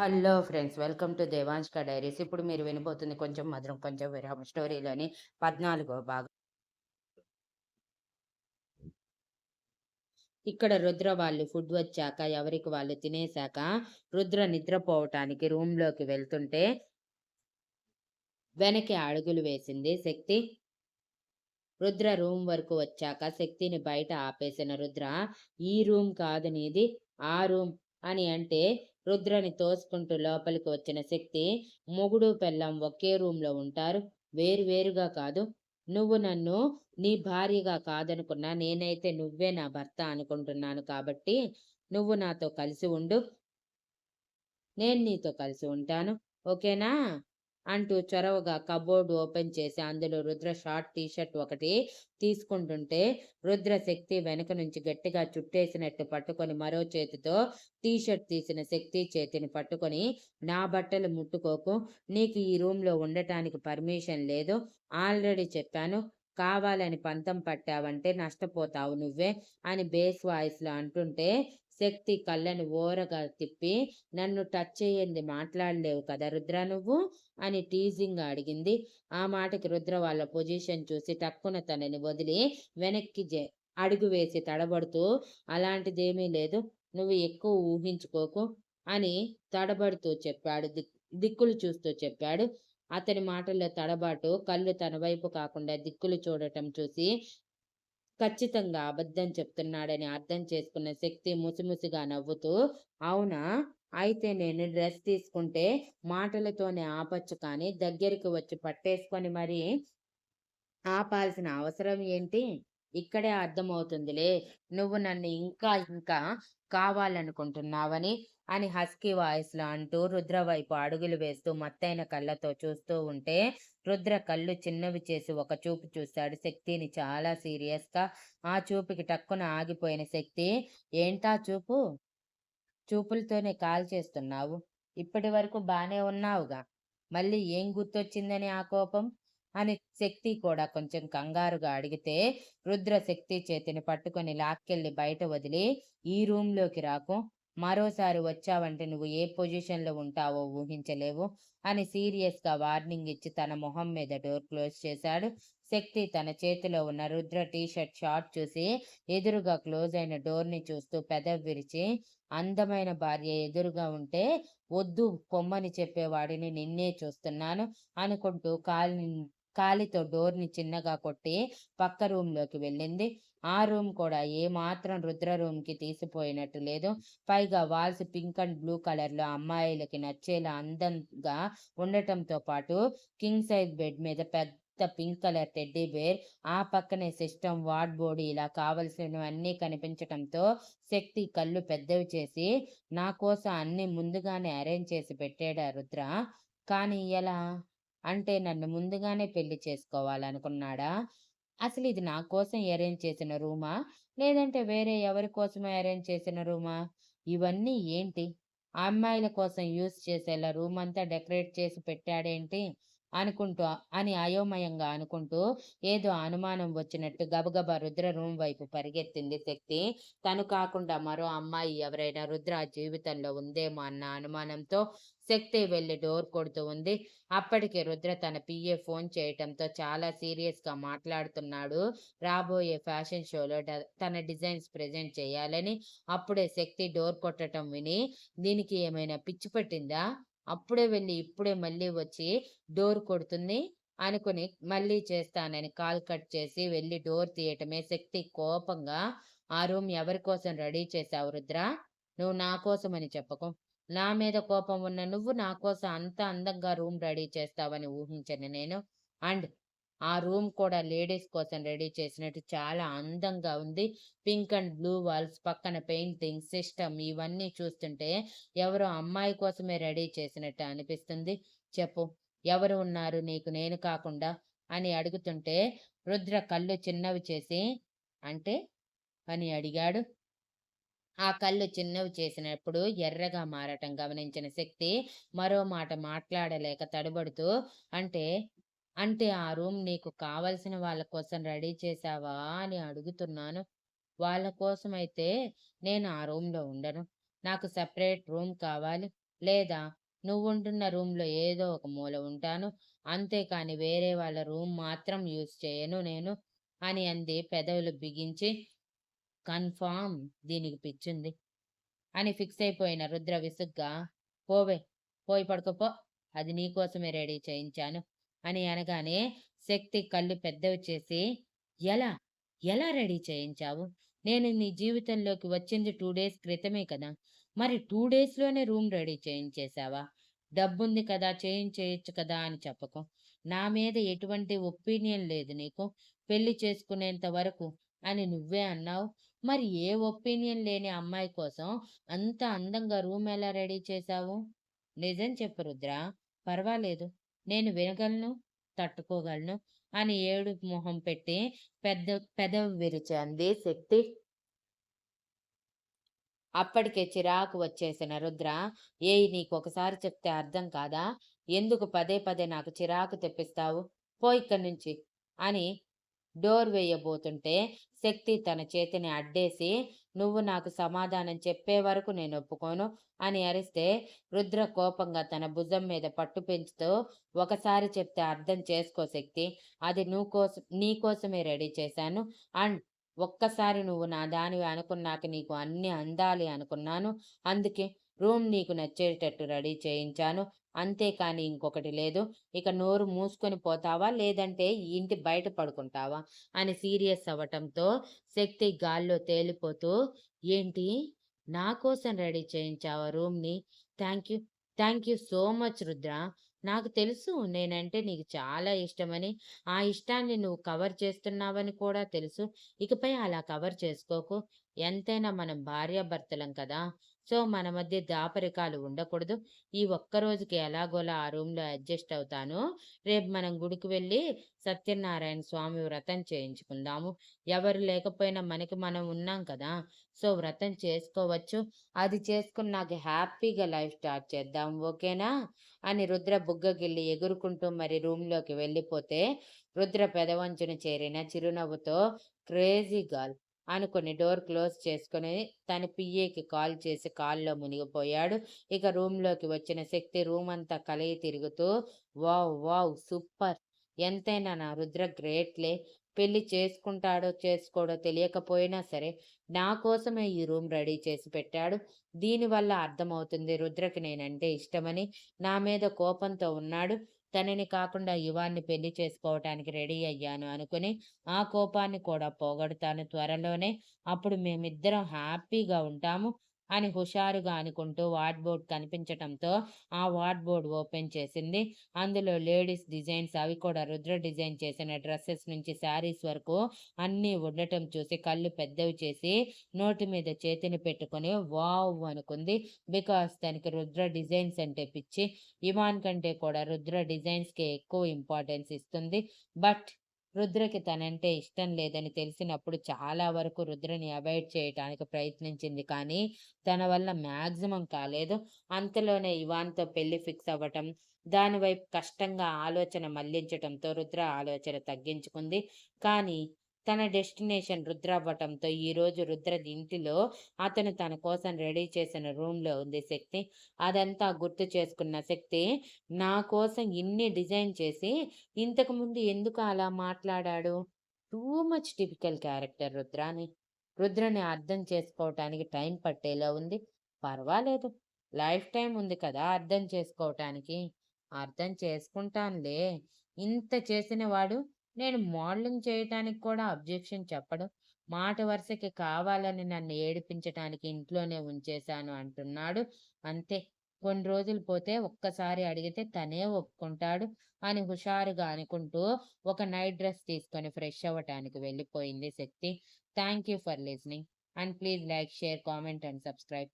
Hello friends welcome to Devanshka diaries. ఇప్పుడు మీరు వినబోతుంది కొంచెం మధురం కొంచెం విరామ స్టోరీలోని పద్నాలుగో భాగం. ఇక్కడ రుద్ర వాళ్ళు ఫుడ్ వచ్చాక ఎవరికి వాళ్ళు తినేశాక రుద్ర నిద్రపోవటానికి రూమ్లోకి వెళ్తుంటే వెనక్కి అడుగులు వేసింది శక్తి. రుద్ర రూమ్ వరకు వచ్చాక శక్తిని బయట ఆపేసిన రుద్ర ఈ రూమ్ కాదు నీది ఆ రూమ్ అని అంటే రుద్రని తోసుకుంటూ లోపలికి వచ్చిన శక్తి మొగుడు పెళ్ళం ఒకే రూంలో ఉంటారు. వేరు వేరుగా కాదు. నువ్వు నన్ను నీ భార్యగా కాదనుకున్నా నేనైతే నువ్వే నా భర్త అనుకుంటున్నాను కాబట్టి నువ్వు నాతో కలిసి ఉండు. నేను నీతో కలిసి ఉంటాను. ఓకేనా? అంటూ చొరవగా కబోర్డ్ ఓపెన్ చేసి అందులో రుద్ర షార్ట్ టీషర్ట్ ఒకటి తీసుకుంటుంటే రుద్ర శక్తి వెనక నుంచి గట్టిగా చుట్టేసినట్టు పట్టుకొని మరో చేతితో టీషర్ట్ తీసిన శక్తి చేతిని పట్టుకొని నా బట్టలు ముట్టుకోకు నీకు ఈ రూమ్లో ఉండటానికి పర్మిషన్ లేదు ఆల్రెడీ చెప్పాను కావాలని పంతం పట్టావంటే నష్టపోతావు నువ్వే అని బేస్ వాయిస్లో అంటుంటే శక్తి కళ్ళని ఓరగా తిప్పి నన్ను టచ్ చేయండి మాట్లాడలేవు కదా రుద్ర నువ్వు? అని టీజింగ్ అడిగింది. ఆ మాటకి రుద్ర వాళ్ళ పొజిషన్ చూసి టక్కున తనని వదిలి వెనక్కి అడుగు వేసి తడబడుతూ అలాంటిదేమీ లేదు నువ్వు ఎక్కువ ఊహించుకోకు అని తడబడుతూ చెప్పాడు. దిక్కులు చూస్తూ చెప్పాడు. అతని మాటల్లో తడబాటు కళ్ళు తన వైపు కాకుండా దిక్కులు చూడటం చూసి ఖచ్చితంగా అబద్ధం చెప్తున్నాడని అర్థం చేసుకున్న శక్తి ముసిముసిగా నవ్వుతూ అవునా? అయితే నేను డ్రెస్ తీసుకుంటే మాటలతోనే ఆపచ్చు కానీ దగ్గరికి వచ్చి పట్టేసుకొని మరి ఆపాల్సిన అవసరం ఏంటి? ఇక్కడే అర్థమవుతుందిలే. నువ్వు నన్ను ఇంకా ఇంకా కావాలనుకుంటున్నావని అని హస్కీ వాయిస్లో అంటూ రుద్ర వైపు అడుగులు వేస్తూ మత్తైన కళ్ళతో చూస్తూ ఉంటే రుద్ర కళ్ళు చిన్నవి చేసి ఒక చూపు చూశాడు శక్తిని చాలా సీరియస్గా ఆ చూపుకి టక్కున ఆగిపోయిన శక్తి ఏంటా చూపు? చూపులతోనే కాల్ చేస్తున్నావు. ఇప్పటి వరకు బానే ఉన్నావుగా. మళ్ళీ ఏం గుర్తొచ్చిందని ఆ కోపం? అని శక్తి కూడా కొంచెం కంగారుగా అడిగితే రుద్ర శక్తి చేతిని పట్టుకొని లాక్కెళ్ళి బయట వదిలి ఈ రూమ్లోకి రాకు. మరోసారి వచ్చావంటే నువ్వు ఏ పొజిషన్లో ఉంటావో ఊహించలేవు. అని సీరియస్గా వార్నింగ్ ఇచ్చి తన మొహం మీద డోర్ క్లోజ్ చేశాడు. శక్తి తన చేతిలో ఉన్న రుద్ర టీషర్ట్ షార్ట్ చూసి ఎదురుగా క్లోజ్ అయిన డోర్ని చూస్తూ పెదవి విరిచి అందమైన భార్య ఎదురుగా ఉంటే వద్దు పొమ్మని చెప్పేవాడిని నిన్నే చూస్తున్నాను అనుకుంటూ కాలిని కాలితో డోర్ని చిన్నగా కొట్టి పక్క రూమ్లోకి వెళ్ళింది. ఆ రూమ్ కూడా ఏమాత్రం రుద్ర రూమ్కి తీసిపోయినట్టు లేదు. పైగా వాల్స్ పింక్ అండ్ బ్లూ కలర్లో అమ్మాయిలకి నచ్చేలా అందంగా ఉండటంతో పాటు కింగ్ సైజ్ బెడ్ మీద పెద్ద పింక్ కలర్ టెడ్డీ బేర్ ఆ పక్కనే సిస్టమ్ వార్డ్ బోర్డు ఇలా కావలసినవన్నీ కనిపించటంతో శక్తి కళ్ళు పెద్దవి చేసి నా కోసం అన్ని ముందుగానే అరేంజ్ చేసి పెట్టాడా రుద్ర? కానీ ఎలా? అంటే నన్ను ముందుగానే పెళ్ళి చేసుకోవాలనుకున్నాడా? అసలు ఇది నా కోసం అరేంజ్ చేసిన రూమా? లేదంటే వేరే ఎవరి కోసమే అరేంజ్ చేసిన రూమా? ఇవన్నీ ఏంటి? అమ్మాయిల కోసం యూస్ చేసేలా రూమ్ అంతా డెకరేట్ చేసి పెట్టాడేంటి? అనుకుంటూ అని అయోమయంగా అనుకుంటూ ఏదో అనుమానం వచ్చినట్టు గబగబా రుద్ర రూమ్ వైపు పరిగెత్తింది శక్తి. తను కాకుండా మరో అమ్మాయి ఎవరైనా రుద్ర జీవితంలో ఉందేమో అన్న అనుమానంతో శక్తి వెళ్ళి డోర్ కొడుతూ ఉంది. అప్పటికే రుద్ర తన పిఏ ఫోన్ చేయటంతో చాలా సీరియస్గా మాట్లాడుతున్నాడు. రాబోయే ఫ్యాషన్ షోలో తన డిజైన్స్ ప్రజెంట్ చేయాలని అప్పుడే శక్తి డోర్ కొట్టడం విని దీనికి ఏమైనా పిచ్చి పట్టిందా? అప్పుడే వెళ్ళి ఇప్పుడే మళ్ళీ వచ్చి డోర్ కొడుతుంది అనుకుని మళ్ళీ చేస్తానని కాల్ కట్ చేసి వెళ్ళి డోర్ తీయటమే శక్తి కోపంగా ఆ రూమ్ ఎవరి కోసం రెడీ చేశావు రుద్ర? నువ్వు నా కోసం అని చెప్పకు. నా మీద కోపం ఉన్న నువ్వు నా కోసం అంత అందంగా రూమ్ రెడీ చేస్తావని ఊహించను నేను. అండ్ ఆ రూమ్ కూడా లేడీస్ కోసం రెడీ చేసినట్టు చాలా అందంగా ఉంది. పింక్ అండ్ బ్లూ వాల్స్ పక్కన పెయింటింగ్ సిస్టమ్ ఇవన్నీ చూస్తుంటే ఎవరో అమ్మాయి కోసమే రెడీ చేసినట్టు అనిపిస్తుంది. చెప్పు ఎవరు ఉన్నారు నీకు నేను కాకుండా అని అడుగుతుంటే రుద్ర కళ్ళు చిన్నవి చేసి అంటే? అని అడిగాడు. ఆ కళ్ళు చిన్నవి చేసినప్పుడు ఎర్రగా మారటం గమనించిన శక్తి మరో మాట మాట్లాడలేక తడబడుతూ అంటే? అంటే ఆ రూమ్ నీకు కావలసిన వాళ్ళ కోసం రెడీ చేశావా అని అడుగుతున్నాను. వాళ్ళ కోసం అయితే నేను ఆ రూమ్లో ఉండను. నాకు సపరేట్ రూమ్ కావాలి. లేదా నువ్వుంటున్న రూమ్‌లో ఏదో ఒక మూల ఉంటాను. అంతేకాని వేరే వాళ్ళ రూమ్ మాత్రం యూజ్ చేయను నేను" అని అంది పెదవులు బిగించి. కన్ఫామ్ దీనికి పిచ్చింది అని ఫిక్స్ అయిపోయిన రుద్ర విసుగ్గా. పోవే పోయి పడుకోపో. అది నీకోసమే రెడీ చేయించాను. అని అనగానే శక్తి కళ్ళు పెద్దవి చేసి ఎలా? ఎలా రెడీ చేయించావు? నేను నీ జీవితంలోకి వచ్చింది టూ డేస్ క్రితమే కదా! మరి టూ డేస్లోనే రూమ్ రెడీ చేయించేశావా? డబ్బుంది కదా చేయించేయచ్చు కదా అని చెప్పకు. నా మీద ఎటువంటి ఒపీనియన్ లేదు నీకు. పెళ్ళి చేసుకునేంత వరకు అని నువ్వే అన్నావు. మరి ఏ ఒపీనియన్ లేని అమ్మాయి కోసం అంత అందంగా రూమ్ ఎలా రెడీ చేశావు? నిజం చెప్పు రుద్ర. పర్వాలేదు. నేను వినగలను తట్టుకోగలను అని ఏడు మొహం పెట్టి పెద్ద పెదవి విరిచంది శక్తి. అప్పటికే చిరాకు వచ్చేసిన రుద్ర ఏయ్ నీకు ఒకసారి చెప్తే అర్థం కాదా? ఎందుకు పదే పదే నాకు చిరాకు తెప్పిస్తావు? పో ఇక్కడి నుంచి అని డోర్ వేయబోతుంటే శక్తి తన చేతిని అడ్డేసి నువ్వు నాకు సమాధానం చెప్పే వరకు నేను ఒప్పుకోను అని అరిస్తే రుద్ర కోపంగా తన భుజం మీద పట్టు పెంచుతూ ఒకసారి చెప్తే అర్థం చేసుకో శక్తి అది నువ్వు కోసం నీ కోసమే రెడీ చేశాను. అండ్ ఒక్కసారి నువ్వు నా దానివి అనుకున్నాక నీకు అన్ని అందాలి అనుకున్నాను. అందుకే రూమ్ నీకు నచ్చేటట్టు రెడీ చేయించాను. అంతేకాని ఇంకొకటి లేదు. ఇక నోరు మూసుకొని పోతావా? లేదంటే ఇంటి బయట పడుకుంటావా? అని సీరియస్ అవ్వటంతో శక్తి గాల్లో తేలిపోతూ ఏంటి? నా కోసం రెడీ చేయించావా రూమ్ని? Thank you thank you so much Rudra. నాకు తెలుసు నేనంటే నీకు చాలా ఇష్టమని. ఆ ఇష్టాన్ని నువ్వు కవర్ చేస్తున్నావని కూడా తెలుసు. ఇకపై అలా కవర్ చేసుకోకు. ఎంతైనా మనం భార్యాభర్తలం కదా! సో మన మధ్య దాపరికాలు ఉండకూడదు. ఈ ఒక్క రోజుకి ఎలాగోలా ఆ రూమ్లో అడ్జస్ట్ అవుతాను. రేపు మనం గుడికి వెళ్ళి సత్యనారాయణ స్వామి వ్రతం చేయించుకుందాము. ఎవరు లేకపోయినా మనకి మనం ఉన్నాం కదా! సో వ్రతం చేసుకోవచ్చు. అది చేసుకుని నాకు హ్యాపీగా లైఫ్ స్టార్ట్ చేద్దాం ఓకేనా? అని రుద్ర బుగ్గగిల్లి ఎగురుకుంటూ మరి రూమ్లోకి వెళ్ళిపోతే రుద్ర పెదవంచున చేరిన చిరునవ్వుతో క్రేజీ గర్ల్ అనుకుని డోర్ క్లోజ్ చేసుకుని తన పిఏకి కాల్ చేసి కాల్లో మునిగిపోయాడు. ఇక రూమ్లోకి వచ్చిన శక్తి రూమ్ అంతా కలయి తిరుగుతూ వావ్ వావ్ సూపర్! ఎంతైనా నా రుద్ర గ్రేట్లే! పెళ్ళి చేసుకుంటాడో చేసుకోడో తెలియకపోయినా సరే నా కోసమే ఈ రూమ్ రెడీ చేసి పెట్టాడు. దీనివల్ల అర్థమవుతుంది రుద్రకి నేనంటే ఇష్టమని. నా మీద కోపంతో ఉన్నాడు. తనని కాకుండా యువాన్ని పెళ్ళి చేసుకోవటానికి రెడీ అయ్యాను అనుకుని ఆ కోపాన్ని కూడా పోగొడతాను త్వరలోనే. అప్పుడు మేమిద్దరం హ్యాపీగా ఉంటాము. అని హుషారుగా అనుకుంటూ వార్డ్ బోర్డ్ కనిపించటంతో ఆ వార్డ్ బోర్డ్ ఓపెన్ చేసింది. అందులో లేడీస్ డిజైన్స్ అవి కూడా రుద్ర డిజైన్ చేసిన డ్రెస్సెస్ నుంచి శారీస్ వరకు అన్నీ ఉండటం చూసి కళ్ళు పెద్దవి చేసి నోటి మీద చేతిని పెట్టుకొని వావ్ అనుకుంది. బికాస్ తనకి రుద్ర డిజైన్స్ అంటే పిచ్చి. ఇమాన్ కంటే కూడా రుద్ర డిజైన్స్కే ఎక్కువ ఇంపార్టెన్స్ ఇస్తుంది. బట్ రుద్రకి తనంటే ఇష్టం లేదని తెలిసినప్పుడు చాలా వరకు రుద్రని అవాయిడ్ చేయటానికి ప్రయత్నించింది. కానీ తన వల్ల మ్యాక్సిమం కాలేదు. అంతలోనే ఇవాన్తో పెళ్ళి ఫిక్స్ అవ్వటం దానివైపు కష్టంగా ఆలోచన మళ్ళించటంతో రుద్ర ఆలోచన తగ్గించుకుంది. కానీ తన డెస్టినేషన్ రుద్ర అవ్వటంతో ఈరోజు రుద్రది ఇంటిలో అతను తన కోసం రెడీ చేసిన రూమ్లో ఉంది శక్తి. అదంతా గుర్తు చేసుకున్న శక్తి నా కోసం ఇన్ని డిజైన్ చేసి ఇంతకుముందు ఎందుకు అలా మాట్లాడాడు? టూ మచ్ టిపికల్ క్యారెక్టర్ రుద్రాని. రుద్రని అర్థం చేసుకోవటానికి టైం పట్టేలా ఉంది. పర్వాలేదు లైఫ్ టైం ఉంది కదా అర్థం చేసుకోవటానికి. అర్థం చేసుకుంటానులే. ఇంత చేసిన వాడు నేను మోడలింగ్ చేయటానికి కూడా అబ్జెక్షన్ చెప్పడం మాట వరుసకి కావాలని నన్ను ఏడిపించటానికి ఇంట్లోనే ఉంచేశాను అంటున్నాడు. అంతే కొన్ని రోజులు పోతే ఒక్కసారి అడిగితే తనే ఒప్పుకుంటాడు అని హుషారుగా అనుకుంటూ ఒక నైట్ డ్రెస్ తీసుకొని ఫ్రెష్ అవ్వటానికి వెళ్ళిపోయింది Shakti. Thank you for listening and please like share comment and subscribe.